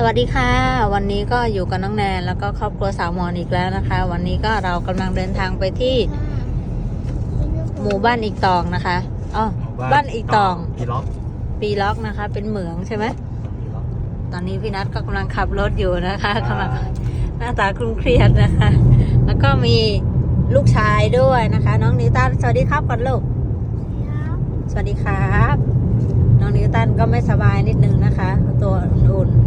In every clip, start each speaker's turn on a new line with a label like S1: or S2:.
S1: สวัสดีค่ะ วันนี้ก็อยู่กับน้องแนนแล้วก็ครอบครัวสาวมอนอีกแล้วนะคะ วันนี้ก็เรากำลังเดินทางไปที่หมู่บ้านอีกตองนะคะอ๋อบ้านอีกตอง
S2: อีล็อก
S1: ปีล็อกนะคะ เป็นเหมืองใช่ไหม
S2: อีล็อก
S1: ตอนนี้พี่นัทก็กำลังขับรถอยู่นะคะกำลังหน้าตาคลุ้มเครียดนะคะ แล้วก็มีลูกชายด้วยนะคะ น้องนิวตันสวัสดีครับก่อนลูกสวัสดีครับ น้องนิวตันก็ไม่สบายนิดนึงนะคะ ตัวอุ่นๆ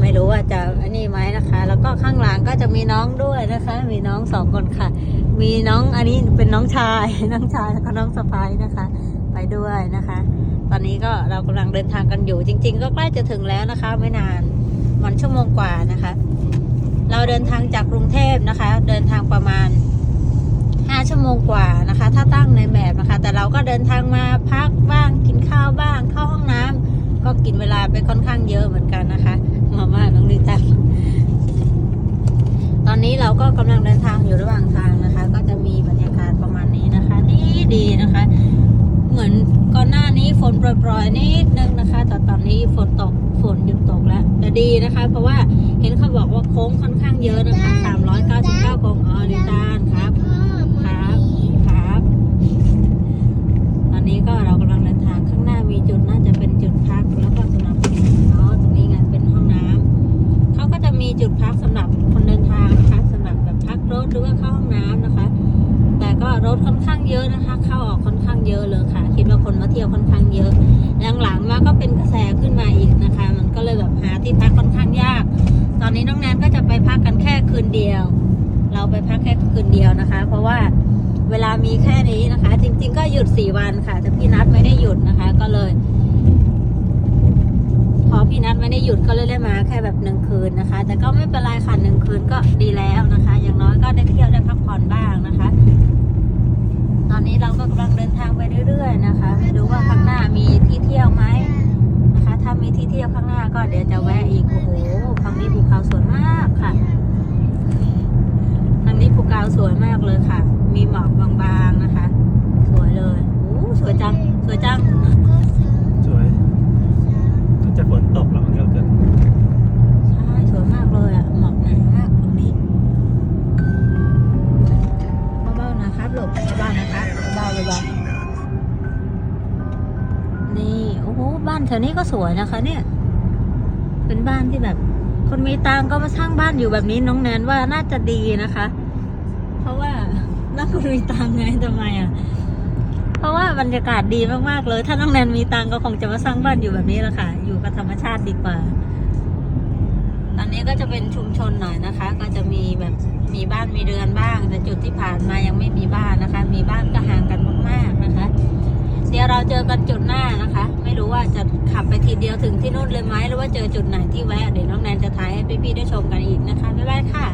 S1: ไม่รู้ว่าจะอันนี้ไหมนะคะ แล้วก็ข้างหลังก็ จะมีน้องด้วยนะคะ มีน้องสองคนค่ะ มีน้องอันนี้เป็นน้องชาย น้องชายแล้วก็น้องสะพ้ายนะคะ ไปด้วยนะคะ ตอนนี้ก็เรากำลังเดินทางกันอยู่ จริง ๆ ก็ใกล้จะถึงแล้วนะคะ ไม่นานมันชั่วโมงกว่านะคะ เราเดินทางจากกรุงเทพนะคะ เดินทางประมาณห้าชั่วโมงกว่านะคะ ถ้าตั้งในแบบนะคะ แต่เราก็เดินทางมาพักบ้างกินข้าวบ้างเข้าห้องน้ำก็กินเวลาไปค่อนข้างเยอะเหมือนกันนะคะมาม่าน้องนิตันตอนนี้เรา ก็กำลังเดินทางอยู่ระหว่างทางนะคะ ก็จะมีบรรยากาศประมาณนี้นะคะ นี่ดีนะคะ เหมือนก่อนหน้านี้ฝนโปรยๆนิดนึงนะคะแต่ตอนนี้ฝนตกฝนหยุดตกแล้วแต่ดีนะคะ เพราะว่าเห็นเขาบอกว่าโค้งค่อนข้างเยอะนะคะ399โค้งอ๋อนิตานครับ ครับครับ ตอนนี้ก็เรากำลังเดินทางข้างหน้ามีจุดน่าจะเป็นจุดพักแล้วก็สำหรับเนาะตรงนี้ไงเป็นห้องน้ำเขาก็จะมีจุดพักสำหรับคนเดินทางนะคะสำหรับแบบพักรถหรือว่าเข้าห้องน้ำนะคะ แต่ก็ร ถค่อนข้างเยอะนะคะ เข้าออกค่อนข้างเยอะเลยค่ะ คิดว่าคนมาเที่ยวค่อนข้างเยอะหลังๆมาก็เป็นกระแสขึ้นมาอีกนะคะ มันก็เลยแบบหาที่พักค่อนข้างยาก ตอนนี้น้องแนนก็จะไปพักกันแค่คืนเดียว เราไปพักแค่คืนเดียวนะคะ เพราะว่าเวลามีแค่นี้นะคะ จริง ๆ ก็หยุดสี่วันค่ะแต่พี่นัดไม่ได้หยุดนะคะ ก็เลยพอพี่นัดไม่ได้หยุดก็เลยได้มาแค่แบบหนึ่งคืนนะคะ แต่ก็ไม่เป็นไรค่ะหนึ่งคืนก็ดีแล้วนะคะ ที่เที่ยวข้างหน้าก็เดี๋ยวจะแวะ บ้าน
S2: แถ
S1: วนี้ก็สวยนะคะเนี่ย เป็นบ้านที่แบบ คนมีตังก็มาสร้างบ้านอยู่แบบนี้น้องแนนว่าน่าจะดีนะคะ เพราะว่าน่าคนมีตังไงทำไมอะ เพราะว่าบรรยากาศดีมากๆเลย ถ้าน้องแนนมีตังก็คงจะมาสร้างบ้านอยู่แบบนี้แหละค่ะ อยู่กับธรรมชาติดีกว่า ตอนนี้ก็จะเป็นชุมชนหน่อยนะคะ ก็จะมีแบบมีบ้านมีเรือนบ้าง แต่จุดที่ผ่านมายังไม่มีบ้านนะคะ มีบ้านก็ห่างกันมากๆนะคะ เดี๋ยวเราเจอกันจุดหน้านะคะ รู้ว่าจะขับไปทีเดียวถึงที่นู่นเลยไหมหรือว่าเจอจุดไหนที่แวะเดี๋ยวน้องแนนจะถ่ายให้พี่ๆได้ชมกันอีกนะคะบ๊ายบายค่ะ